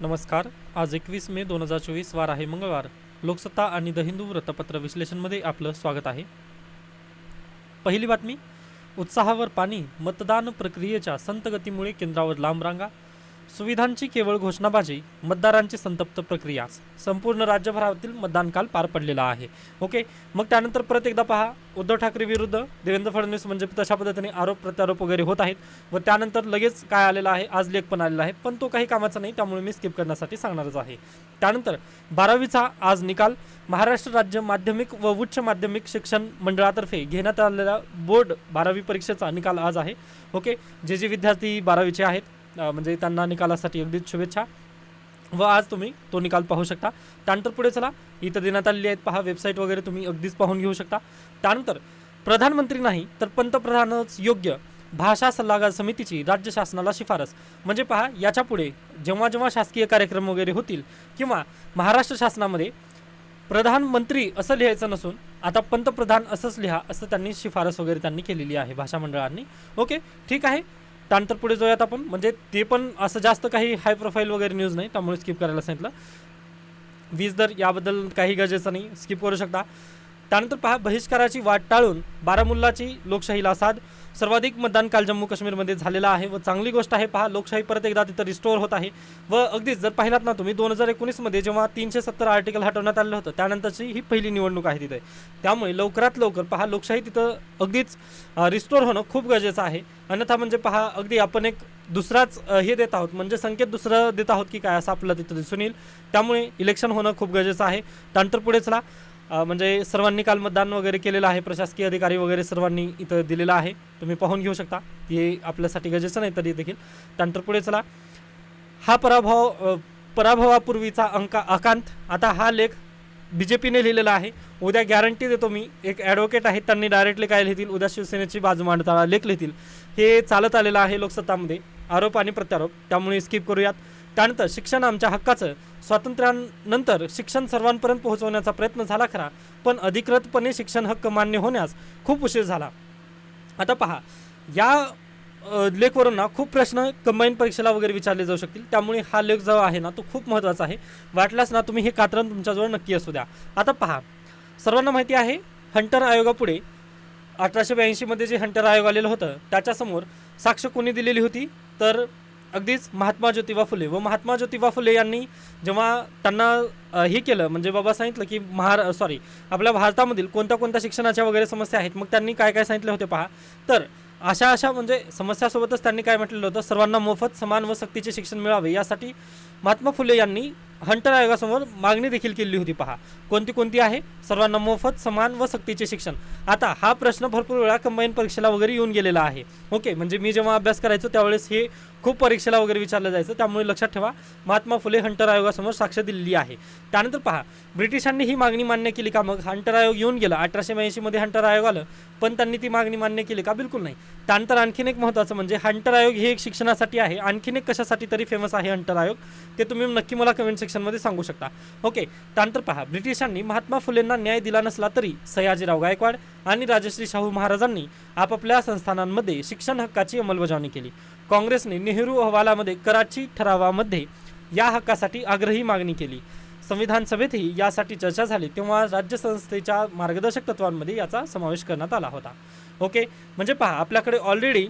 नमस्कार. आज एकवीस मे दोन हजार चोवीस वार आहे मंगळवार. लोकसत्ता आणि द हिंदू वृत्तपत्र विश्लेषणमध्ये आपलं स्वागत आहे. पहिली बातमी उत्साहावर पाणी मतदान प्रक्रियेच्या संतगतीमुळे केंद्रावर लांब रांगा सुविधांची केवळ घोषणाबाजी मतदारांची संतप्त प्रक्रिया संपूर्ण राज्यभरातील मतदान काल पार पडलेला आहे. ओके? मग त्यानंतर परत एकदा पहा उद्धव ठाकरे विरुद्ध देवेंद्र फडणवीस म्हणजे तशा पद्धतीने आरोप प्रत्यारोप वगैरे होत आहेत. व त्यानंतर लगेच काय आलेलं आहे? आज लेख पण आलेला आहे. पण तो काही कामाचा नाही त्यामुळे मी स्किप करण्यासाठी सांगणारच आहे. त्यानंतर बारावीचा आज निकाल. महाराष्ट्र राज्य माध्यमिक व उच्च माध्यमिक शिक्षण मंडळातर्फे घेण्यात आलेला बोर्ड बारावी परीक्षेचा निकाल आज आहे. ओके? जे जे विद्यार्थी बारावीचे आहेत म्हणजे त्यांना निकालासाठी अगदीच शुभेच्छा. व आज तुम्ही तो निकाल पाहू शकता. त्यानंतर पुढे चला. इथं देण्यात आलेली आहेत पहा वेबसाईट वगैरे तुम्ही अगदीच पाहून घेऊ शकता. त्यानंतर प्रधानमंत्री नाही तर पंतप्रधानच योग्य भाषा सल्लागार समितीची राज्य शासनाला शिफारस. म्हणजे पहा याच्यापुढे जेव्हा जेव्हा शासकीय कार्यक्रम वगैरे होतील किंवा महाराष्ट्र शासनामध्ये प्रधानमंत्री असं लिहायचं नसून आता पंतप्रधान असंच लिहा असं त्यांनी शिफारस वगैरे त्यांनी केलेली आहे भाषा मंडळांनी. ओके? ठीक आहे? त्यानंतर पुढे जाऊयात आपण. म्हणजे ते पण असं जास्त काही हाय प्रोफाईल वगैरे न्यूज नाही त्यामुळे स्किप करायला सांगितलं. वीज दर याबद्दल काही गरजेचं नाही स्किप करू शकता. त्यानंतर पहा बहिष्काराची वाट टाळून बारामुल्लाची लोकशाहीला साध सर्वाधिक मतदान काल जम्मू काश्मीरमध्ये झालेलं आहे व चांगली गोष्ट आहे. पहा लोकशाही परत एकदा तिथं रिस्टोअर होत आहे. व अगदीच जर पाहिलात ना तुम्ही दोन हजार एकोणीसमध्ये जेव्हा तीनशे सत्तर आर्टिकल हटवण्यात आलं होतं त्यानंतरची ही पहिली निवडणूक आहे तिथे. त्यामुळे लवकरात लवकर पहा लोकशाही तिथं अगदीच रिस्टोअर होणं खूप गरजेचं आहे. अन्यथा म्हणजे पहा अगदी आपण एक दुसराच हे देत आहोत. म्हणजे संकेत दुसरं देत आहोत की काय असं आपल्याला तिथं दिसून येईल. त्यामुळे इलेक्शन होणं खूप गरजेचं आहे. त्यानंतर पुढे चला. म्हणजे सर्वांनी काल मतदान वगैरे केलेलं आहे. प्रशासकीय अधिकारी वगैरे सर्वांनी इथं दिलेलं आहे. तुम्ही पाहून घेऊ शकता. हे आपल्यासाठी गरजेचं नाही तरी देखील. त्यानंतर पुढे चला. हा पराभव पराभवापूर्वीचा अंका आकांत. आता हा लेख बी जे पीने लिहिलेला आहे. उद्या गॅरंटी देतो मी. एक ॲडव्होकेट आहेत. त्यांनी डायरेक्टली काय लिहितील? उद्या शिवसेनेची बाजू मांडताना लेख लिहितील. हे चालत आलेलं आहे लोकसत्तामध्ये. आरोप आणि प्रत्यारोप. त्यामुळे स्किप करूयात. त्यानंतर शिक्षण आमच्या हक्काचं. स्वातंत्र्यानंतर शिक्षण सर्वांपर्यंत पोहोचवण्याचा प्रयत्न झाला खरा पण अधिकृतपणे शिक्षण हक्क मान्य होण्यास खूप उशीर झाला. आता पहा या लेखवरून ना खूप प्रश्न कंबाईन परीक्षेला वगैरे विचारले जाऊ शकतील. त्यामुळे हा लेख जो आहे ना तो खूप महत्त्वाचा आहे. वाटल्यास ना तुम्ही हे कात्रण तुमच्याजवळ नक्की असू द्या. आता पहा सर्वांना माहिती आहे हंटर आयोगापुढे अठराशे ब्याऐंशीमध्ये जे हंटर आयोग आलेलं होतं त्याच्यासमोर साक्ष कोणी दिलेली होती? तर अगदीच महात्मा ज्योतिबा फुले. व महात्मा ज्योतिबा फुले यांनी जेव्हा त्यांना हे केलं म्हणजे बाबा सांगितलं की महार सॉरी आपल्या भारतामधील कोणत्या कोणत्या शिक्षणाच्या वगैरे समस्या आहेत मग त्यांनी काय काय सांगितले होते पहा. तर अशा अशा म्हणजे समस्यासोबतच त्यांनी काय म्हटलेलं होतं सर्वांना मोफत समान व सक्तीचे शिक्षण मिळावे यासाठी महात्मा फुले यांनी हंटर आयोगासमोर मागणी देखील केली होती पहा. कोणती कोणती आहे? सर्वांना मोफत समान व सक्तीचे शिक्षण. आता हा प्रश्न भरपूर वेळा कंबाईन परीक्षेला वगैरे येऊन गेलेला आहे. ओके म्हणजे मी जेव्हा अभ्यास करायचो त्यावेळेस हे खूप परीक्षेला वगैरे विचारलं जायचं. त्यामुळे लक्षात ठेवा महात्मा फुले हंटर आयोगासमोर साक्ष दिलेली आहे. त्यानंतर पहा ब्रिटिशांनी ही मागणी मान्य केली का? मग हंटर आयोग येऊन गेला. अठराशे ब्याऐंशीमध्ये हंटर आयोग आलं पण त्यांनी ती मागणी मान्य केली का? बिलकुल नाही. त्यानंतर आणखीन एक महत्त्वाचं म्हणजे हंटर आयोग हे एक शिक्षणासाठी आहे. आणखीन एक कशासाठी तरी फेमस आहे हंटर आयोग? ते तुम्ही नक्की मला कमेंट सेक्शनमध्ये सांगू शकता. ओके त्यानंतर पहा ब्रिटिशांनी महात्मा फुलेंना न्याय दिला नसला तरी सयाजीराव गायकवाड आणि राजश्री शाहू महाराजांनी आपापल्या संस्थानांमध्ये शिक्षण हक्काची अंमलबजावणी केली. काँग्रेसने नेहरू अहवालामध्ये कराची ठरावामध्ये या हक्कासाठी आग्रही मागणी केली. संविधान सभेतही यासाठी चर्चा झाली तेव्हा राज्यसंस्थेच्या मार्गदर्शक तत्वांमध्ये याचा समावेश करण्यात आला होता. ओके म्हणजे पहा आपल्याकडे ऑलरेडी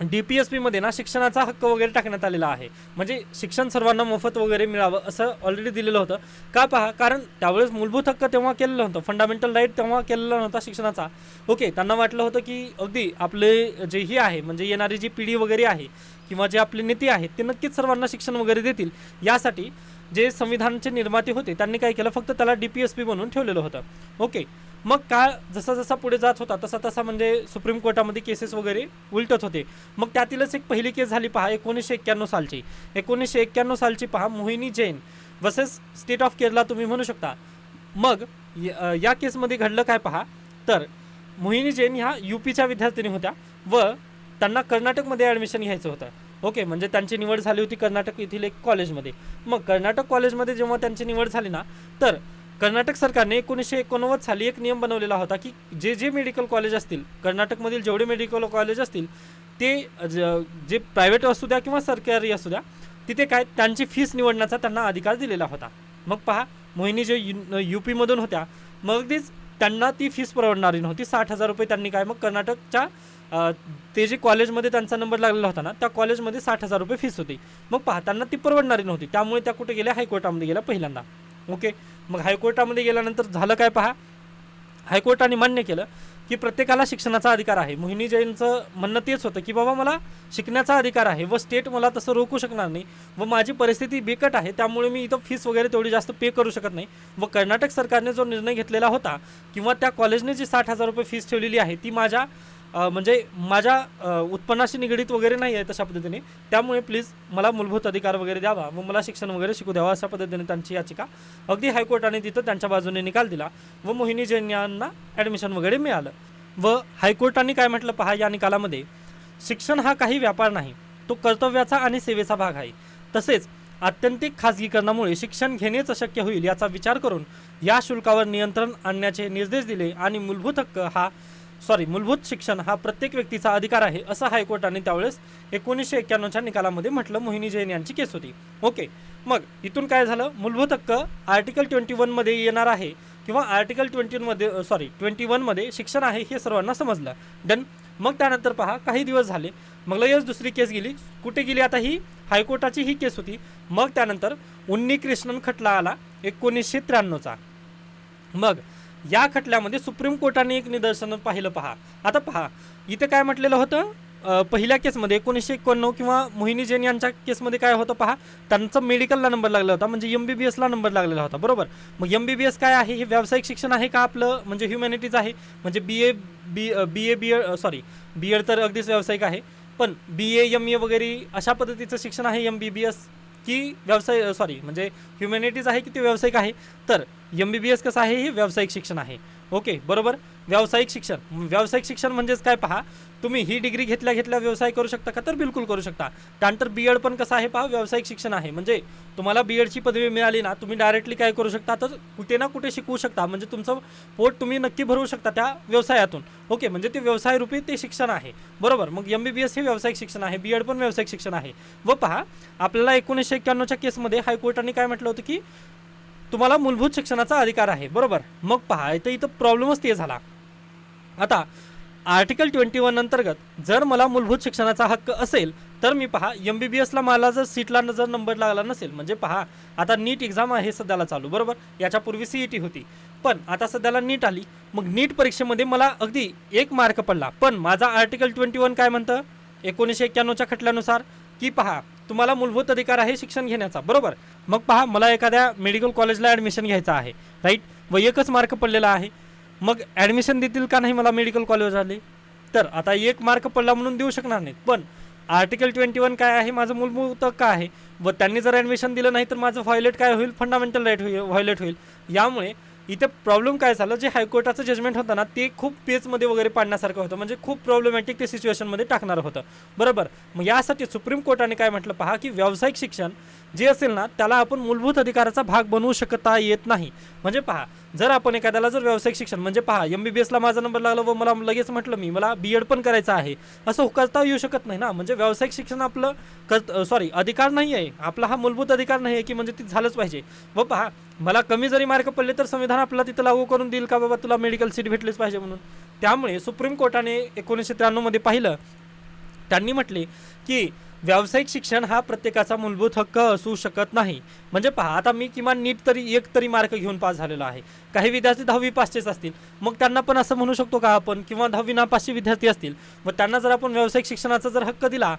डी पी एस पीमध्ये ना शिक्षणाचा हक्क वगैरे टाकण्यात आलेला आहे. म्हणजे शिक्षण सर्वांना मोफत वगैरे मिळावं असं ऑलरेडी दिलेलं होतं. का पहा कारण त्यावेळेस मूलभूत हक्क तेव्हा केलेलं होतं फंडामेंटल राईट तेव्हा केलेला नव्हता शिक्षणाचा. ओके त्यांना वाटलं होतं की अगदी आपले जे ही आहे म्हणजे येणारी जी पिढी वगैरे आहे किंवा जे आपले नेते आहेत ते नक्कीच सर्वांना शिक्षण वगैरे देतील. यासाठी जे संविधानाचे निर्माते होते त्यांनी काय केलं? फक्त त्याला डी पी एस पी बनवून ठेवलेलं होतं. ओके मग काळ जसा जसा पुढे जात होता तसा तसा म्हणजे सुप्रीम कोर्टामध्ये केसेस वगैरे उलटत होते. मग त्यातीलच एक पहिली केस झाली पहा एकोणीसशे एक्क्याण्णव सालची. एकोणीसशे एक्क्याण्णव सालची पहा Mohini Jain versus state of Kerala तुम्ही म्हणू शकता. मग य- या केसमध्ये घडलं काय पहा तर मोहिनी जैन ह्या यू पीच्या विद्यार्थिनी होत्या व त्यांना कर्नाटकमध्ये ॲडमिशन घ्यायचं होतं. ओके म्हणजे त्यांची निवड झाली होती कर्नाटक येथील एक कॉलेजमध्ये मग कर्नाटक कॉलेजमध्ये जेव्हा त्यांची निवड झाली ना तर कर्नाटक सरकारने एकोणीसशे एकोणनव्वद साली एक नियम बनवलेला होता की जे जे मेडिकल कॉलेज असतील कर्नाटकमधील जेवढे मेडिकल कॉलेज असतील ते ज- जे प्रायव्हेट असू द्या किंवा सरकारी असू द्या तिथे काय त्यांची फीस निवडण्याचा त्यांना अधिकार दिलेला होता. मग पहा मोहिनी जे यू यू पीमधून होत्या मग अगदीच त्यांना ती फीस परवडणारी नव्हती. साठ हजार रुपये त्यांनी काय मग कर्नाटकच्या ते जे कॉलेजमध्ये त्यांचा नंबर लागलेला होता ना त्या कॉलेजमध्ये साठ हजार रुपये फीस होती. मग पहा त्यांना ती परवडणारी नव्हती. त्यामुळे त्या कुठे गेल्या? हायकोर्टामध्ये गेल्या पहिल्यांदा. ओके? मग हायकोर्टामध्ये गेल्यानंतर झालं काय पहा? हायकोर्टाने मान्य केलं की प्रत्येकाला शिक्षणाचा अधिकार आहे. मोहिनी जैनचं म्हणणं तेच होतं की बाबा मला शिकण्याचा अधिकार आहे व स्टेट मला तसं रोखू शकणार नाही व माझी परिस्थिती बिकट आहे त्यामुळे मी इथं फीस वगैरे तेवढी जास्त पे करू शकत नाही. व कर्नाटक सरकारने जो निर्णय घेतलेला होता किंवा त्या कॉलेजने जी साठ हजार रुपये फीस ठेवलेली आहे ती माझ्या म्हणजे माझ्या उत्पन्नाशी निगडीत वगैरे नाही आहे तशा पद्धतीने. त्यामुळे प्लीज मला मूलभूत अधिकार वगैरे द्यावा व मला शिक्षण वगैरे शिकू द्यावा अशा पद्धतीने त्यांची याचिका अगदी हायकोर्टाने तिथं त्यांच्या बाजूने निकाल दिला व मोहिनी जैन यांना ॲडमिशन वगैरे मिळालं. व हायकोर्टाने काय म्हटलं पहा या निकालामध्ये शिक्षण हा काही व्यापार नाही तो कर्तव्याचा आणि सेवेचा भाग आहे. तसेच आत्यंतिक खाजगीकरणामुळे शिक्षण घेणेच अशक्य होईल याचा विचार करून या शुल्कावर नियंत्रण आणण्याचे निर्देश दिले आणि मूलभूत हक्क हा सॉरी मूलभूत शिक्षण हा प्रत्येक व्यक्तीचा अधिकार आहे असं हायकोर्टाने त्यावेळेस एकोणीसशे एक्क्याण्णवच्या निकालामध्ये म्हटलं. मोहिनी जैन यांची केस होती. ओके मग इथून काय झालं? मूलभूत हक्क आर्टिकल ट्वेंटी वनमध्ये येणार आहे किंवा आर्टिकल ट्वेंटीमध्ये सॉरी ट्वेंटी वनमध्ये शिक्षण आहे हे सर्वांना समजलं. डन मग त्यानंतर पहा काही दिवस झाले. मग लगेच दुसरी केस गेली. कुठे गेली आता ही? हायकोर्टाची ही केस होती. मग त्यानंतर उन्नी कृष्णन खटला आला एकोणीसशे त्र्याण्णवचा. मग या खटल्यामध्ये सुप्रीम कोर्टाने एक निदर्शन पाहिलं पहा. आता पहा इथे काय म्हटलेलं होतं? पहिल्या केसमध्ये एकोणीसशे एकोणनव्वद किंवा मोहिनी जैन यांच्या केसमध्ये काय होतं पहा? त्यांचा मेडिकलला नंबर लागला होता म्हणजे एम बी बी एसला नंबर लागलेला होता बरोबर? मग एम बी बी एस काय आहे? हे व्यावसायिक शिक्षण आहे का आपलं? म्हणजे ह्युमॅनिटीज आहे? म्हणजे B A B B A B Ed sorry B Ed तर अगदीच व्यावसायिक आहे. पण बी ए एम ए वगैरे अशा पद्धतीचं शिक्षण आहे एम बी बी एस की व्यवसाय सॉरी म्हणजे ह्युमॅनिटीज आहे की ते व्यावसायिक आहे? तर एम बी बी एस कसं आहे? हे व्यावसायिक शिक्षण आहे. ओके बरोबर? व्यावसायिक शिक्षण. व्यावसायिक शिक्षण म्हणजेच काय पहा? तुम्ही ही डिग्री घेतल्या घेतल्या व्यवसाय करू शकता का? तर बिलकुल करू शकता. त्यानंतर बी एड पण कसं आहे पहा व्यावसायिक शिक्षण आहे. म्हणजे तुम्हाला बी एडची पदवी मिळाली ना तुम्ही डायरेक्टली काय करू शकता? तर कुठे ना कुठे शिकवू शकता. म्हणजे तुमचं पोट तुम्ही नक्की भरवू शकता त्या व्यवसायातून. ओके म्हणजे ते व्यवसाय रूपी ते शिक्षण आहे. बरोबर. मग एम बी बी एस हे व्यावसायिक शिक्षण आहे. बी एड पण व्यावसायिक शिक्षण आहे. व पहा आपल्याला एकोणीसशे एक्क्याण्णवच्या केसमध्ये हायकोर्टाने काय म्हटलं होतं की तुम्हाला मूलभूत शिक्षणाचा अधिकार आहे. बरोबर. मग पहा इथं इथं प्रॉब्लेमच ते झाला. आता आर्टिकल ट्वेंटी वन अंतर्गत जर मला मूलभूत शिक्षणाचा हक्क असेल तर मी पहा एम बी बी एसला मला जर सीटला जर नंबर लागला नसेल म्हणजे पहा आता नीट एक्झाम आहे सध्याला चालू बरोबर? याच्यापूर्वी सी ई टी होती. पण आता सध्याला नीट आली. मग नीट परीक्षेमध्ये मला अगदी एक मार्क पडला. पण माझा आर्टिकल ट्वेंटी वन काय म्हणतं? एकोणीसशे एक्क्याण्णवच्या खटल्यानुसार की पहा तुम्हाला मूलभूत अधिकार आहे शिक्षण घेण्याचा बरोबर? मग पहा मला एखाद्या मेडिकल कॉलेजला ॲडमिशन घ्यायचं आहे राईट व एकच मार्क पडलेला आहे. मग ॲडमिशन देतील का नाही? मला मेडिकल कॉलेज आले. तर आता एक मार्क पडला म्हणून देऊ शकणार नाहीत. पण आर्टिकल ट्वेंटी वन काय आहे? माझं मूलभूत काय आहे? व त्यांनी जर ॲडमिशन दिलं नाही तर माझं व्हायलेट काय होईल? फंडामेंटल राईट होईल व्हायलेट होईल. यामुळे इथे प्रॉब्लेम काय झालं? जे हायकोर्टाचं जजमेंट होतं ना ते खूप पेजमध्ये वगैरे पाडण्यासारखं होतं. म्हणजे खूप प्रॉब्लेमॅटिक ते सिच्युएशनमध्ये टाकणार होतं. बरोबर? मग यासाठी सुप्रीम कोर्टाने काय म्हटलं पहा की व्यावसायिक शिक्षण जे असेल ना त्याला आपण मूलभूत अधिकाराचा भाग बनवू शकता येत नाही. म्हणजे पहा जर आपण एखाद्याला जर व्यावसायिक शिक्षण म्हणजे पहा एम बी बी एसला माझा नंबर लागला व मला लगेच म्हटलं मी मला बी एड पण करायचं आहे असं करता येऊ शकत नाही ना. म्हणजे व्यावसायिक शिक्षण आपलं कर सॉरी अधिकार नाही आहे आपला हा मूलभूत अधिकार नाही आहे की म्हणजे ते झालंच पाहिजे. व पहा मला कमी जरी मार्क पडले तर संविधान आपल्याला तिथं लागू करून देईल का बाबा तुला मेडिकल सीट भेटलीच पाहिजे म्हणून? त्यामुळे सुप्रीम कोर्टाने एकोणीसशे त्र्याण्णवमध्ये पाहिलं. त्यांनी म्हटले की व्यावसायिक शिक्षण हा प्रत्येकाचा मूलभूत हक्क असू शकत नाही. म्हणजे पहा आता मी किमान नीट तरी एक तरी मार्क घेऊन पास झालेलो आहे. काही विद्यार्थी दहावी पासचेच असतील. मग त्यांना पण असं म्हणू शकतो का आपण? किंवा दहावी ना पाचशे विद्यार्थी असतील. व त्यांना जर आपण व्यावसायिक शिक्षणाचा जर हक्क दिला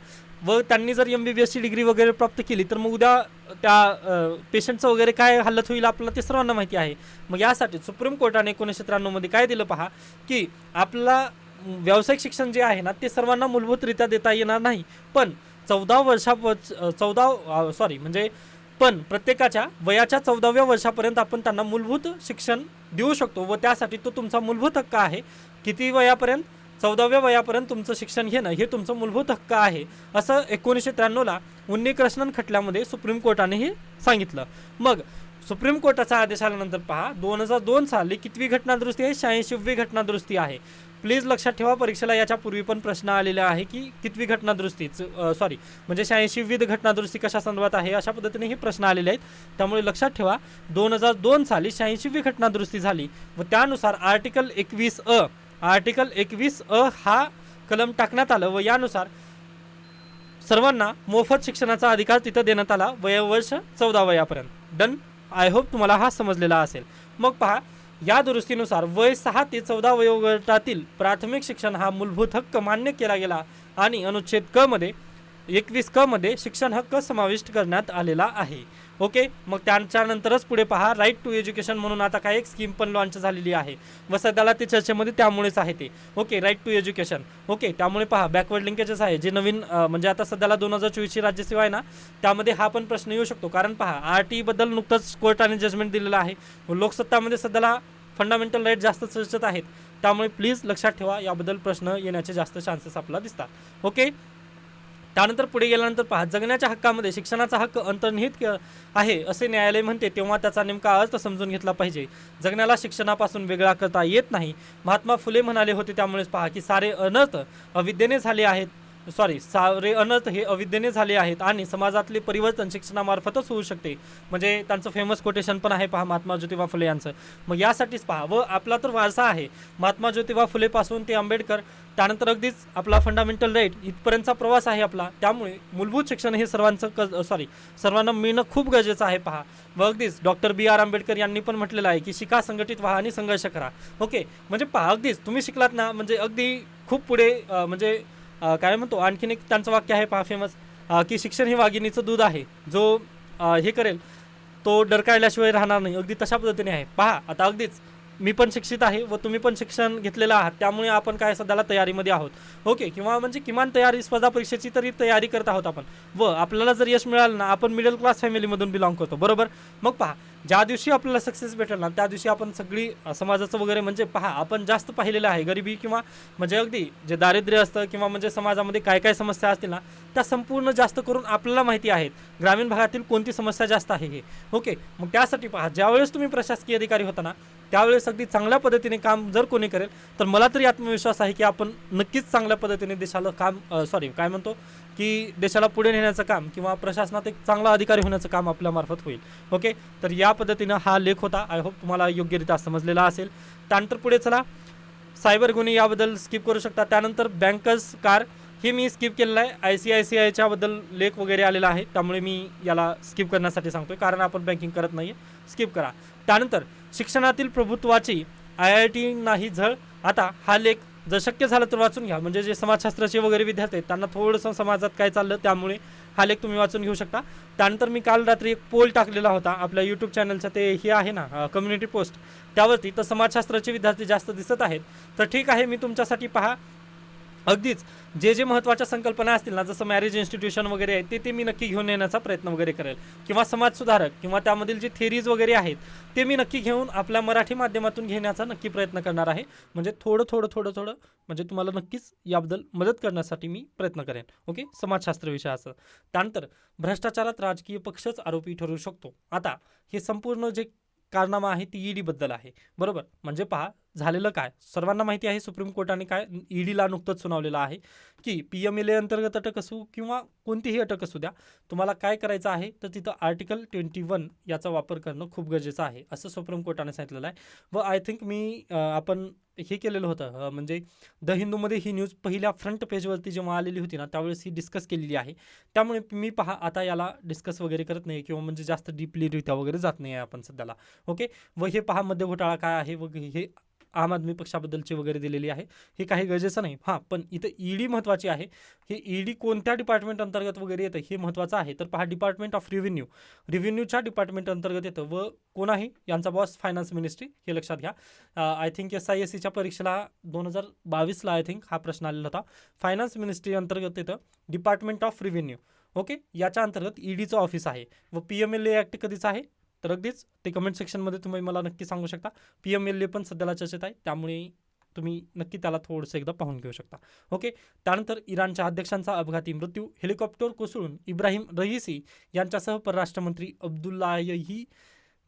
व त्यांनी जर एम बी बी एसची डिग्री वगैरे प्राप्त केली तर मग उद्या त्या पेशंटचं वगैरे काय हालत होईल आपल्याला ते सर्वांना माहिती आहे. मग यासाठी सुप्रीम कोर्टाने एकोणीसशे त्र्याण्णवमध्ये काय दिलं पहा की आपला व्यावसायिक शिक्षण जे आहे ना ते सर्वांना मूलभूतरित्या देता येणार नाही. पण चौदा वर्षा चौदा सॉरी म्हणजे पण प्रत्येकाच्या वयाच्या चौदाव्या वर्षापर्यंत आपण त्यांना मूलभूत शिक्षण देऊ शकतो व त्यासाठी तो तुमचा मूलभूत हक्क आहे. किती वयापर्यंत? चौदाव्या वयापर्यंत तुमचं शिक्षण घेणं हे तुमचं मूलभूत हक्क आहे असं एकोणीसशे त्र्याण्णवला उन्नी कृष्णन खटल्यामध्ये सुप्रीम कोर्टाने हे सांगितलं. मग सुप्रीम कोर्टाचा आदेश आल्यानंतर पहा दोन हजार दोन साली कितवी घटना दुरुस्ती आहे? शहाऐंशीवी घटना दुरुस्ती आहे. प्लीज लक्षात ठेवा परीक्षेला याच्या पूर्वी पण प्रश्न आलेला आहे की कितवी घटना दुरुस्ती सॉरी म्हणजे शहाऐंशीवी घटना दुरुस्ती कशा संदर्भात आहे अशा पद्धतीने हे प्रश्न आलेले आहेत. त्यामुळे लक्षात ठेवा दोन हजार दोन साली शहाऐंशीवी घटना दुरुस्ती झाली व त्यानुसार आर्टिकल एकवीस अ आर्टिकल एकवीस अ हा कलम टाकण्यात आलं व यानुसार सर्वांना मोफत शिक्षणाचा अधिकार तिथं देण्यात आला वयोवर्ष चौदा वयापर्यंत डन आय होप तुम्हाला हा समजलेला असेल. मग पहा या दुरुस्तीनुसार वय सहा ते चौदा वयोगटातील प्राथमिक शिक्षण हा मूलभूत हक्क मान्य केला गेला आणि अनुच्छेद क मध्ये एकवीस क मध्ये शिक्षण हक्क समाविष्ट करण्यात आलेला आहे. ओके? मग त्यांच्यानंतरच पुढे पहा राईट टू एज्युकेशन म्हणून आता काय एक स्कीम पण लॉन्च झालेली आहे. व सध्याला ते चर्चेमध्ये त्यामुळेच आहे ते. Okay right to education okay त्यामुळे पहा बॅकवर्ड लिंकेजेस आहे. जे नवीन म्हणजे आता सध्याला दोन हजार चोवीसची राज्यसेवा आहे ना त्यामध्ये हा पण प्रश्न येऊ शकतो. कारण पहा आर टी बद्दल नुकतंच कोर्टाने जजमेंट दिलेलं आहे. लोकसत्तामध्ये सध्याला फंडामेंटल राईट जास्त चर्चेत आहेत. त्यामुळे प्लीज लक्षात ठेवा याबद्दल प्रश्न येण्याचे जास्त चान्सेस आपल्याला दिसतात. ओके? त्यानंतर पुढे गेल्यानंतर पहा जगण्याच्या हक्कामध्ये शिक्षणाचा हक्क अंतर्निहित आहे असे न्यायालय म्हणते तेव्हा त्याचा नेमका अर्थ समजून घेतला पाहिजे. जगण्याला शिक्षणापासून वेगळा करता येत नाही. महात्मा फुले म्हणाले होते त्यामुळेच पहा की सारे अनर्थ अविद्येने झाले आहेत. सॉरी सारे अनर्थ हे अविद्येने झाले आहेत आणि समाजातले परिवर्तन शिक्षणामार्फतच होऊ शकते. म्हणजे त्यांचं फेमस कोटेशन पण आहे पहा महात्मा ज्योतिबा फुले यांचं. मग यासाठीच पहा व आपला तर वारसा आहे. महात्मा ज्योतिबा फुलेपासून ते आंबेडकर त्यानंतर अगदीच आपला फंडामेंटल राईट इथपर्यंतचा प्रवास आहे आपला. त्यामुळे मूलभूत शिक्षण हे सर्वांचं क सॉरी सर्वांना मिळणं खूप गरजेचं आहे पहा. व अगदीच डॉक्टर बी आर आंबेडकर यांनी पण म्हटलेलं आहे की शिका संघटित व्हा आणि संघर्ष करा. ओके? म्हणजे पहा अगदीच तुम्ही शिकलात ना म्हणजे अगदी खूप पुढे म्हणजे काय म्हणतो आणखीन एक त्यांचं वाक्य आहे पहा फेमस की शिक्षण हे वाघिणीचं दूध आहे जो हे करेल तो डरकाळल्याशिवाय राहणार नाही. अगदी तशा पद्धतीने आहे. पहा आता अगदीच मी पण शिक्षित आहे व तुम्ही पण शिक्षण घेतलेलं आहात. त्यामुळे आपण काय सध्याला तयारीमध्ये आहोत. ओके किंवा म्हणजे किमान तयारी स्पर्धा परीक्षेची तरी तयारी करत आहोत आपण. व आपल्याला जर यश मिळालं ना आपण मिडल क्लास फॅमिलीमधून बिलॉंग करतो. बरोबर? मग पहा ज्या दिवशी आपल्याला सक्सेस भेटेल ना त्या दिवशी आपण सगळी समाजाचं वगैरे म्हणजे पहा आपण जास्त पाहिलेलं आहे. गरिबी किंवा म्हणजे अगदी जे दारिद्र्य असतं किंवा म्हणजे समाजामध्ये काय काय समस्या असतील ना त्या संपूर्ण जास्त करून आपल्याला माहिती आहेत. ग्रामीण भागातील कोणती समस्या जास्त आहे हे. ओके? मग त्यासाठी पहा ज्यावेळेस तुम्ही प्रशासकीय अधिकारी होता ना त्यावेळेस अगदी चांगल्या पद्धतीने काम जर कोणी करेल तर मला तरी आत्मविश्वास आहे की आपण नक्कीच चांगल्या पद्धतीने देशाला काम सॉरी काय म्हणतो? की देशाला पुढे नेण्याचं काम किंवा प्रशासनात एक चांगला अधिकारी होण्याचं काम आपल्यामार्फत होईल. ओके तर या पद्धतीनं हा लेख होता. आय होप तुम्हाला योग्यरित्या समजलेला असेल. त्यानंतर पुढे चला. सायबर गुन्हे याबद्दल स्किप करू शकता. त्यानंतर बँकर्स कार हे मी स्किप केलेलं आहे. आय सी आय सी आयच्याबद्दल लेख वगैरे आलेला आहे. त्यामुळे मी याला स्किप करण्यासाठी सांगतो आहे कारण आपण बँकिंग करत नाही आहे स्किप करा. त्यानंतर शिक्षणातील प्रभुत्वाची आय आय टी नाही झळ. आता हा लेख जर शक्य झालं तर वाचून घ्या. म्हणजे जे समाजशास्त्राचे वगैरे विद्यार्थी आहेत त्यांना थोडंसं समाजात काय चाललं त्यामुळे हा लेख तुम्ही वाचून घेऊ शकता. त्यानंतर मी काल रात्री एक पोल टाकलेला होता आपल्या यूट्यूब चॅनलचा ते हे आहे ना कम्युनिटी पोस्ट त्यावरती तर समाजशास्त्राचे विद्यार्थी जास्त दिसत आहेत. तर ठीक आहे मी तुमच्यासाठी पहा. अगदीच. जे जे महत्त्वाच्या संकल्पना असतील ना जसं मॅरेज इन्स्टिट्यूशन वगैरे आहे ते ते मी नक्की घेऊन येण्याचा प्रयत्न वगैरे करेल. किंवा समाज सुधारक किंवा त्यामधील जे थेरीज वगैरे आहेत ते मी नक्की घेऊन आपल्या मराठी माध्यमातून घेण्याचा नक्की प्रयत्न करणार आहे. म्हणजे थोडं थोडं थोडं थोडं म्हणजे तुम्हाला नक्कीच याबद्दल मदत करण्यासाठी मी प्रयत्न करेन. ओके? समाजशास्त्र विषयाचं. त्यानंतर भ्रष्टाचारात राजकीय पक्षच आरोपी ठरू शकतो. आता हे संपूर्ण जे कारनामा आहे ती ईडीबद्दल आहे. बरोबर? म्हणजे पहा झालेलं काय? सर्वांना माहिती आहे सुप्रीम कोर्टाने काय ईडीला नुकतंच सुनावलेलं आहे की पी एम एल ए अंतर्गत अटक असू किंवा कोणतीही अटक असू द्या तुम्हाला काय करायचं आहे? तर तिथं आर्टिकल ट्वेंटी वन याचा वापर करणं खूप गरजेचं आहे असं सुप्रीम कोर्टाने सांगितलेलं आहे. व आय थिंक मी आपण हे केलेलं होतं म्हणजे द हिंदूमध्ये ही न्यूज पहिल्या फ्रंट पेजवरती जेव्हा आलेली होती ना त्यावेळेस ही डिस्कस केलेली आहे. त्यामुळे मी पहा आता याला डिस्कस वगैरे करत नाही किंवा म्हणजे जास्त डीपलीरित्या वगैरे जात नाही आहे आपण सध्याला. ओके? व हे पहा मध्य घोटाळा काय आहे? व हे आम आदमी पक्षाबद्दलची वगैरे दिलेली आहे. हे काही गरजेचं नाही. हां पण इथं ईडी महत्त्वाची आहे. हे ईडी कोणत्या डिपार्टमेंट अंतर्गत वगैरे येतं हे महत्त्वाचं आहे. तर पहा डिपार्टमेंट ऑफ रेव्हेन्यू रेव्हेन्यूच्या डिपार्टमेंट अंतर्गत येतं. व कोण आहे? यांचा बॉस फायनान्स मिनिस्ट्री हे लक्षात घ्या. I think S I S सीच्या परीक्षेला दोन हजार बावीसला आय थिंक हा प्रश्न आलेला होता. फायनान्स मिनिस्ट्री अंतर्गत येतं डिपार्टमेंट ऑफ रेव्हेन्यू ओके याच्या अंतर्गत ईडीचं ऑफिस आहे. व P M L A act कधीचं आहे? तर अगदीच ते कमेंट सेक्शनमध्ये तुम्ही मला नक्की सांगू शकता. पी एम एल ए पण सध्याला चर्चेत आहे. त्यामुळे तुम्ही नक्की त्याला थोडंसं एकदा पाहून घेऊ शकता. ओके त्यानंतर इराणच्या अध्यक्षांचा अपघाती मृत्यू. हेलिकॉप्टर कोसळून इब्राहिम रईसी यांच्यासह परराष्ट्रमंत्री अब्दुल्लाही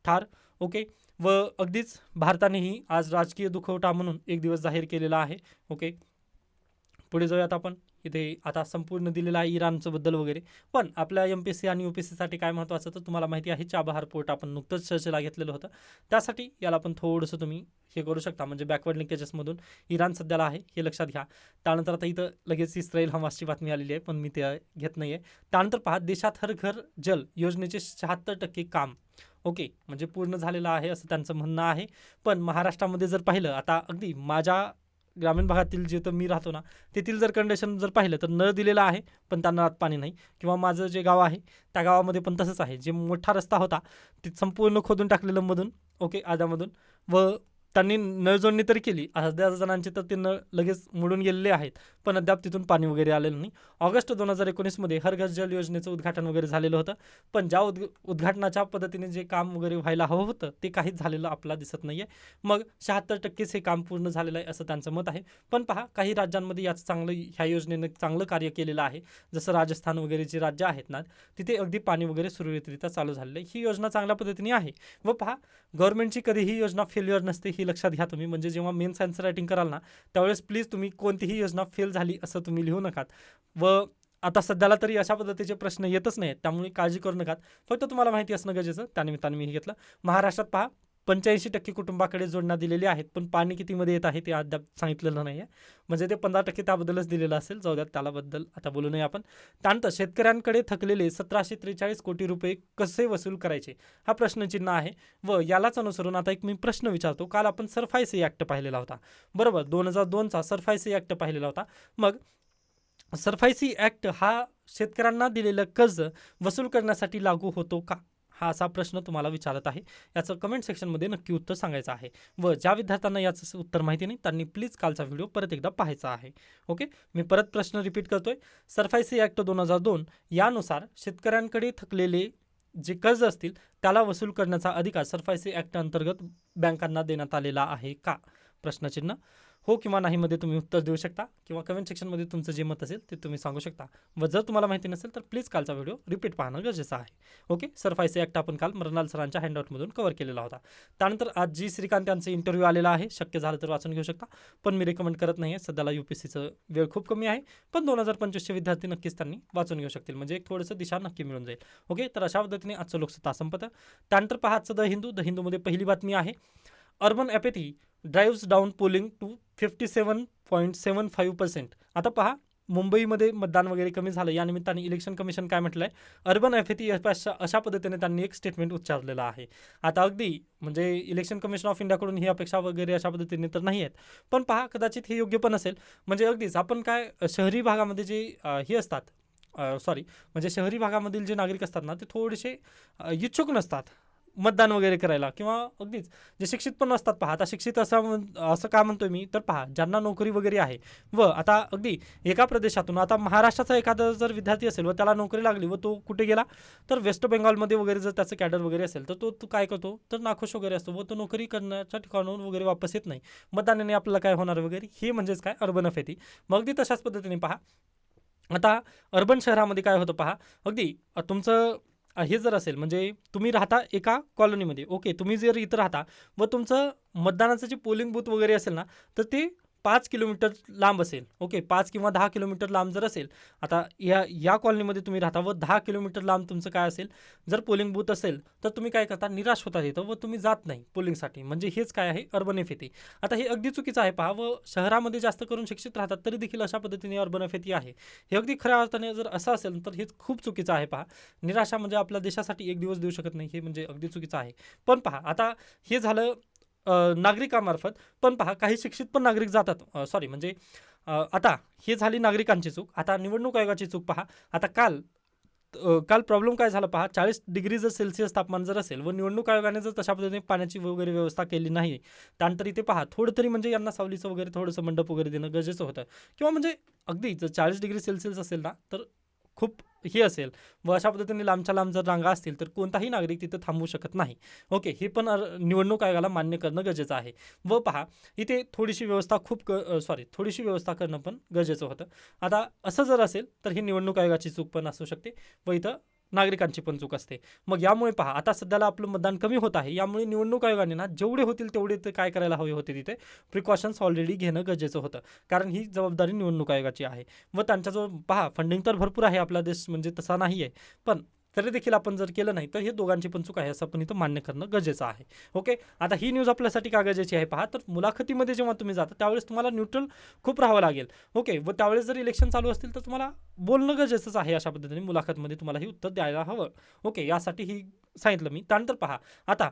ठार. ओके व अगदीच भारतानेही आज राजकीय दुखवटा म्हणून एक दिवस जाहीर केलेला आहे. ओके पुढे जाऊयात आपण. इथे आता संपूर्ण दिलेलं आहे इराणचं बद्दल वगैरे. पण आपल्या एम पी सी आणि यू पी सीसाठी काय महत्त्वाचं तर तुम्हाला माहिती आहे चाबहार पोर्ट आपण नुकतंच चर्चेला घेतलेलं होतं. त्यासाठी याला पण थोडंसं तुम्ही हे करू शकता म्हणजे बॅकवर्ड लिंकेजेसमधून इराण सध्याला आहे हे लक्षात घ्या. त्यानंतर आता इथं लगेच इस्रायल हमासची बातमी आलेली आहे पण मी ते घेत नाही आहे त्यानंतर पहा देशात हर घर जल योजनेचे शहात्तर टक्के काम. ओके म्हणजे पूर्ण झालेलं आहे असं त्यांचं म्हणणं आहे. पण महाराष्ट्रामध्ये जर पाहिलं आता अगदी माझ्या ग्रामीण भागातील जिथं मी राहतो ना तेथील जर कंडिशन जर पाहिलं तर नळ दिलेला आहे पण त्यांना आत पाणी नाही. किंवा माझं जे गाव आहे त्या गावामध्ये पण तसंच आहे. जे मोठा रस्ता होता ते संपूर्ण खोदून टाकलेलं मधून ओके आदामधून व त्यांनी नळजोडणी तरी केली. अर्ध्या जणांचे तर ते नळ लगेच मोडून गेलेले आहेत. पण अद्याप तिथून पाणी वगैरे आलेलं नाही. ऑगस्ट दोन हजार एकोणीसमध्ये हर घर जल योजनेचं उद्घाटन वगैरे झालेलं होतं. पण ज्या उद्घ उद्घाटनाच्या पद्धतीने जे काम वगैरे व्हायला हवं होतं ते काहीच झालेलं आपल्याला दिसत नाही आहे मग शहात्तर टक्केच हे काम पूर्ण झालेलं आहे असं त्यांचं मत आहे. पण पहा काही राज्यांमध्ये याचं चांगलं ह्या योजनेनं चांगलं कार्य केलेलं आहे. जसं राजस्थान वगैरे जे राज्य आहेत ना तिथे अगदी पाणी वगैरे सुरळीतरित्या चालू झालेलं आहे. ही योजना चांगल्या पद्धतीने आहे. व पहा गव्हर्नमेंटची कधीही योजना फेल्युअर नसते ही लक्षात घ्या तुम्ही. म्हणजे जेव्हा मेन सायन्स रायटिंग कराल ना त्यावेळेस प्लीज तुम्ही कोणतीही योजना फेल झाली असं तुम्ही लिहू नकात. व आता सध्याला तरी अशा पद्धतीचे प्रश्न येतच नाहीत त्यामुळे काळजी करू नकात. फक्त तुम्हाला माहिती असणं गरजेचं त्यानिमित्ताने मी हे घेतलं. महाराष्ट्रात पहा पंच्याऐंशी टक्के कुटुंबाकडे जोडण्या दिलेली आहेत पण पाणी कितीमध्ये येत आहे ते अद्याप सांगितलेलं नाही आहे म्हणजे ते पंधरा टक्के त्याबद्दलच दिलेलं असेल. जाऊ द्यात त्यालाबद्दल आता बोलू नये आपण. त्यानंतर शेतकऱ्यांकडे थकलेले सतराशे त्रेचाळीस कोटी रुपये कसे वसूल करायचे? हा प्रश्नचिन्ह आहे व यालाच अनुसरून आता एक मी प्रश्न विचारतो. काल आपण सरफायसी ॲक्ट पाहिलेला होता. बरोबर दोन हजार दोनचा सरफायसी ॲक्ट पाहिलेला होता. मग सरफायसी ॲक्ट हा शेतकऱ्यांना दिलेलं कर्ज वसूल करण्यासाठी लागू होतो का? हा असा प्रश्न तुम्हाला विचारत आहे. याचं कमेंट सेक्शनमध्ये नक्की उत्तर सांगायचं आहे. व ज्या विद्यार्थ्यांना याचं उत्तर माहिती नाही त्यांनी प्लीज कालचा व्हिडिओ परत एकदा पाहायचा आहे. ओके मी परत प्रश्न रिपीट करतोय. सरफायसी ॲक्ट दोन हजार दोन यानुसार शेतकऱ्यांकडे थकलेले जे कर्ज असतील त्याला वसूल करण्याचा अधिकार सरफायसी ॲक्ट अंतर्गत बँकांना देण्यात आलेला आहे का? प्रश्नचिन्ह. हो किंवा नाहीमध्ये तुम्ही उत्तर देऊ शकता किंवा कमेंट सेक्शनमध्ये तुमचं जे मत असेल ते तुम्ही सांगू शकता. व जर तुम्हाला माहिती नसेल तर प्लीज कालचा व्हिडिओ रिपीट पाहणं गरजेचं आहे. ओके सरफायसी ॲक्ट आपण काल मृणाल सरांच्या हँडआउटमधून कव्हर केलेला होता. त्यानंतर आज जी श्रीकांत यांचं इंटरव्ह्यू आलेला आहे शक्य झालं तर वाचून घेऊ शकता. पण मी रेकमेंड करत नाही आहे सध्याला यू पी सीचं वेळ खूप कमी आहे. पण दोन हजार पंचवीसचे विद्यार्थी नक्कीच त्यांनी वाचून घेऊ शकतील. म्हणजे एक थोडंसं दिशा नक्की मिळून जाईल. ओके तर अशा पद्धतीने आजचं लोकसत्ता संपतं. त्यानंतर पहा आजचं द हिंदू. द हिंदूमध्ये पहिली बातमी आहे. Urban apathy drives down polling to fifty seven point seven five percent आता पहा मुंबईमध्ये मतदान वगैरे कमी झालं. या निमित्ताने इलेक्शन कमिशन काय म्हटलं आहे अर्बन ॲफेथी अशा अशा पद्धतीने त्यांनी एक स्टेटमेंट उच्चारलेलं आहे. आता अगदी म्हणजे इलेक्शन कमिशन ऑफ इंडियाकडून ही अपेक्षा वगैरे अशा पद्धतीने तर नाही आहेत. पण पहा कदाचित हे योग्य पण असेल. म्हणजे अगदीच आपण काय शहरी भागामध्ये जे हे असतात सॉरी म्हणजे शहरी भागामधील जे नागरिक असतात ना ते थोडेसे इच्छुक नसतात. मतदान वगैरे करायला किंवा अगदीच जे शिक्षित पण नसतात पहा. आता शिक्षित असं म्हण असं का म्हणतोय मी? तर पहा ज्यांना नोकरी वगैरे आहे व आता अगदी एका प्रदेशातून आता महाराष्ट्राचा एखादा जर विद्यार्थी असेल व त्याला नोकरी लागली व तो कुठे गेला तर वेस्ट बेंगॉलमध्ये वगैरे जर त्याचं कॅडर वगैरे असेल तर तो तो काय करतो? तर नाखुश वगैरे असतो व तो नोकरी करण्याच्या ठिकाणाहून वगैरे वापस येत नाही. मतदानाने आपल्याला काय होणार वगैरे? हे म्हणजेच काय? Urban apathy. मग अगदी तशाच पद्धतीने पहा. आता अर्बन शहरामध्ये काय होतं पहा? अगदी तुमचं हे जर असेल म्हणजे तुम्ही राहता एका कॉलनीमध्ये ओके तुम्ही जर इथं राहता व तुमचं मतदानाचं जे पोलिंग बूथ वगैरे असेल ना तर ते पाच किलोमीटर लांब असेल ओके पाच किंवा दहा किलोमीटर लांब जर असेल आता या या कॉलनीमध्ये तुम्ही राहता व दहा किलोमीटर लांब तुमचं काय असेल जर पोलिंग बूथ असेल तर तुम्ही काय करता निराश होता तिथं व तुम्ही जात नाही पोलिंगसाठी म्हणजे हेच काय आहे अर्बन एफेती आता हे अगदी चुकीचं आहे पहा व शहरामध्ये जास्त करून शिक्षित राहतात तरी देखील अशा पद्धतीने अर्बन एफेती आहे. हे अगदी खऱ्या अर्थाने जर असं असेल तर हेच खूप चुकीचं आहे पहा. निराशा म्हणजे आपल्या देशासाठी एक दिवस देऊ शकत नाही हे म्हणजे अगदी चुकीचं आहे. पण पहा आता हे झालं नागरिकामार्फत. पण पहा काही शिक्षित पण नागरिक जातात. सॉरी म्हणजे आता हे झाली नागरिकांची चूक. आता निवडणूक आयोगाची चूक पहा. आता काल काल प्रॉब्लेम काय झाला पहा? चाळीस डिग्री जर सेल्सिअस तापमान जर असेल व निवडणूक आयोगाने जर तशा पद्धतीने पाण्याची वगैरे व्यवस्था केली नाही त्यानंतर इथे पहा थोडं तरी म्हणजे यांना सावलीचं वगैरे थोडंसं मंडप वगैरे देणं गरजेचं होतं. किंवा म्हणजे अगदी जर चाळीस डिग्री सेल्सिअस असेल ना तर खूप हे असेल. व अशा पद्धतीने लांबच्या लांब जर रांगा असतील तर कोणताही नागरिक तिथं थांबवू शकत नाही. ओके हे पण निवडणूक आयोगाला मान्य करणं गरजेचं आहे. व पहा इथे थोडीशी व्यवस्था खूप क सॉरी थोडीशी व्यवस्था करणं पण गरजेचं होतं. आता असं जर असेल तर ही निवडणूक आयोगाची चूक पण असू शकते. व इथं नागरिकांची पण चूक असते. मग यामुळे पहा आता सध्याला आपलं मतदान कमी होत आहे. यामुळे निवडणूक आयोगाने ना जेवढे होतील तेवढे ते काय करायला हवे होते तिथे? प्रिकॉशन्स ऑलरेडी घेणं गरजेचं होतं. कारण ही जबाबदारी निवडणूक आयोगाची आहे. व त्यांच्याजवळ पहा फंडिंग तर भरपूर आहे आपला देश म्हणजे तसा नाही आहे पण तरी देखील आपण जर केलं नाही तर हे दोघांची पण चूक आहे असं पण इथं मान्य करणं गरजेचं आहे. ओके आता ही न्यूज आपल्यासाठी का गरजेची आहे पहा तर मुलाखतीमध्ये जेव्हा तुम्ही जाता त्यावेळेस तुम्हाला न्यूट्रल खूप राहावं लागेल. ओके व त्यावेळेस जर इलेक्शन चालू असतील तर तुम्हाला बोलणं गरजेचंच आहे अशा पद्धतीने मुलाखतमध्ये तुम्हाला हे उत्तर द्यायला हवं. ओके यासाठी ही सांगितलं मी. त्यानंतर पहा आता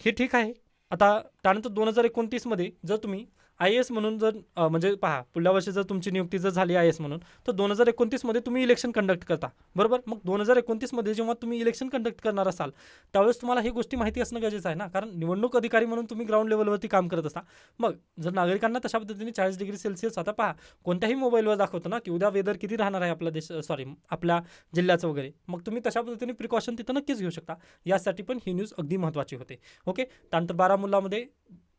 हे ठीक आहे. आता त्यानंतर दोन हजार एकोणतीसमध्ये जर तुम्ही आय एस म्हणून जर म्हणजे पहा पुढल्या वर्षी जर तुमची नियुक्ती जर झाली आय एस म्हणून तर दोन हजार एकोणतीसमध्ये तुम्ही इलेक्शन कंडक्ट करता. बरोबर? मग दोन हजार एकोणतीसमध्ये जेव्हा तुम्ही इलेक्शन कंडक्ट करणार असाल त्यावेळेस तुम्हाला ही गोष्टी माहिती असणं गरजेचं आहे ना? कारण निवडणूक अधिकारी म्हणून तुम्ही ग्राउंड लेवलवरती काम करत असता. मग जर नागरिकांना तशा पद्धतीने चाळीस डिग्री सेल्सिअस आता पहा कोणत्याही मोबाईलवर दाखवतो ना की उद्या वेदर किती राहणार आहे आपला देश सॉरी आपल्या जिल्ह्याचं वगैरे मग तुम्ही तशा पद्धतीने प्रिकॉशन तिथं नक्कीच घेऊ शकता. यासाठी पण ही न्यूज अगदी महत्त्वाची होते. ओके त्यानंतर बारामुल्लामध्ये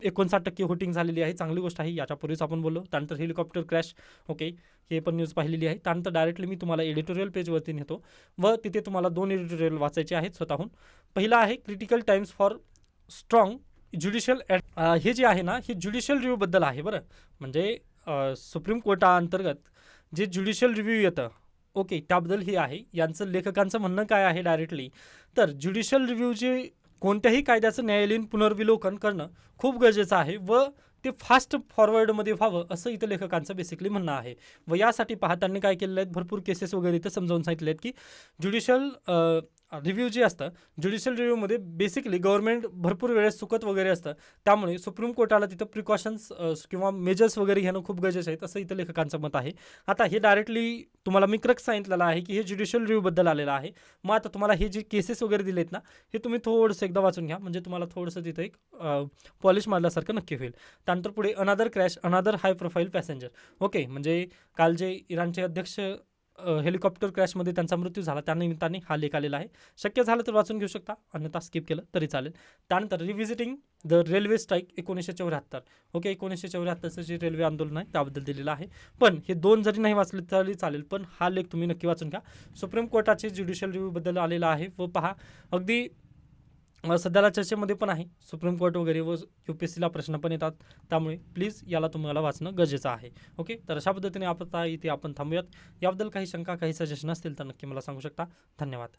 एकोणसाठ टक्के होटिंग झालेली आहे चांगली गोष्ट आहे याच्यापूर्वीच आपण बोललो. त्यानंतर हेलिकॉप्टर क्रॅश ओके हे पण न्यूज पाहिलेली आहे. त्यानंतर डायरेक्टली मी तुम्हाला एडिटोरियल पेजवरती नेतो व तिथे तुम्हाला दोन एडिटोरियल वाचायचे आहेत स्वतःहून. पहिला आहे critical times for strong judicial हे जे आहे ना हे ज्युडिशियल रिव्ह्यूबद्दल आहे बरं. म्हणजे सुप्रीम सुप्रीम कोर्टाअंतर्गत जे ज्युडिशियल रिव्ह्यू येतं ओके त्याबद्दल हे आहे. यांचं लेखकांचं म्हणणं काय आहे डायरेक्टली तर ज्युडिशियल रिव्ह्यू जे कोणत्याही कायद्याचं न्यायालयीन पुनर्विलोकन करणं खूप गरजेचं आहे व ते फास्ट फॉरवर्डमध्ये व्हावं असं इथं लेखकांचं बेसिकली म्हणणं आहे. व यासाठी पाहताना त्यांनी काय केलेलं आहेत? भरपूर केसेस वगैरे इथं समजावून सांगितले आहेत की ज्युडिशियल रिव्ह्यू जे असतं ज्युडिशियल रिव्ह्यूमध्ये बेसिकली गव्हर्नमेंट भरपूर वेळेस चुकत वगैरे असतं. त्यामुळे सुप्रीम कोर्टाला तिथं प्रिकॉशन्स किंवा मेजर्स वगैरे घेणं खूप गरजेचं आहे असं इथं लेखकांचं मत आहे. आता हे डायरेक्टली तुम्हाला मी क्रक सांगितलेलं आहे की हे ज्युडिशियल रिव्ह्यूबद्दल आलेलं आहे. मग आता तुम्हाला हे जे केसेस वगैरे दिलेत ना हे तुम्ही थोडंसं एकदा वाचून घ्या. म्हणजे तुम्हाला थोडंसं तिथं एक पॉलिश मारल्यासारखं नक्की होईल. त्यानंतर पुढे another crash another high profile passenger okay म्हणजे काल जे इराणचे अध्यक्ष हेलिकॉप्टर क्रॅशमध्ये त्यांचा मृत्यू झाला. त्यानिमित्ताने हा लेख आलेला आहे. शक्य झालं तर वाचून घेऊ शकता. अन्यथा स्किप केलं तरी चालेल. त्यानंतर रिव्हिजिटिंग द रेल्वे स्ट्राईक एकोणीसशे चौऱ्याहत्तर. ओके एकोणीसशे चौऱ्याहत्तरचं जे रेल्वे आंदोलन आहे त्याबद्दल दिलेलं आहे. पण हे दोन जरी नाही वाचले तरी चालेल पण हा लेख तुम्ही नक्की वाचून घ्या. सुप्रीम कोर्टाचे ज्युडिशियल रिव्ह्यूबद्दल आलेला आहे. व पहा अगदी सध्याला चर्चेमध्ये पण आहे. सुप्रीम कोर्ट वगैरे व यू पी एस सीला प्रश्न पण येतात. त्यामुळे प्लीज याला तुम्हाला वाचणं गरजेचं आहे. ओके तर अशा पद्धतीने आपण आता इथे आपण थांबूयात. याबद्दल काही शंका काही सजेशन असतील तर नक्की मला सांगू शकता. धन्यवाद.